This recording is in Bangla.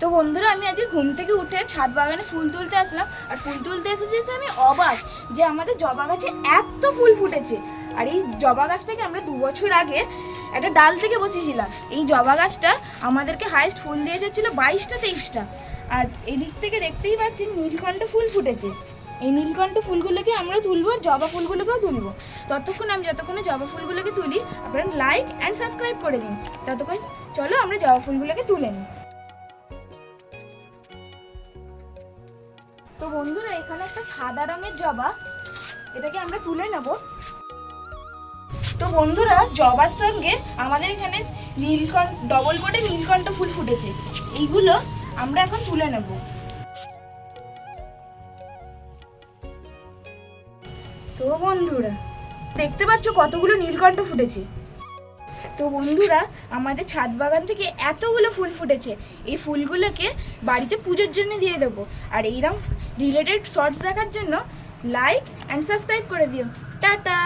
তো বন্ধুরা, আমি আজকে ঘুম থেকে উঠে ছাদ বাগানে ফুল তুলতে আসলাম। আর ফুল তুলতে এসেছি এসে আমি অবাক যে আমাদের জবা গাছে এত ফুল ফুটেছে। আর এই জবা গাছটাকে আমরা দু বছর আগে একটা ডাল থেকে বসেছিলাম। এই জবা গাছটা আমাদেরকে হাইস্ট ফুল দিয়ে যাচ্ছিল বাইশটা, তেইশটা। আর এদিক থেকে দেখতেই পাচ্ছেন নীলকণ্ঠ ফুল ফুটেছে। এই নীলকণ্ঠ ফুলগুলোকে আমরা তুলবো আর জবা ফুলগুলোকেও তুলবো। ততক্ষণ আমি যতক্ষণে জবা ফুলগুলোকে তুলি, আপনারা লাইক অ্যান্ড সাবস্ক্রাইব করে দিন। ততক্ষণ চলো আমরা জবা ফুলগুলোকে তুলে নিই। তো বন্ধুরা, এখানে একটা সাদা রঙের জবা, এটাকে আমরা তুলে নেব। তো বন্ধুরা, জবার সঙ্গে আমাদের এখানে নীলকণ্ঠ ডবল কোটে নীলকণ্ঠ ফুল ফুটেছে। এইগুলো আমরা এখন তুলে নেব। তো বন্ধুরা, দেখতে পাচ্ছ কতগুলো নীলকণ্ঠ ফুটেছে? তো বন্ধুরা, আমাদের ছাদ বাগান থেকে এতগুলো ফুল ফুটেছে। এই ফুলগুলোকে বাড়িতে পুজোর জন্য দিয়ে দেবো। আর এইরকম রিলেটেড শর্টস দেখার জন্য লাইক অ্যান্ড সাবস্ক্রাইব করে দিও। টাটা!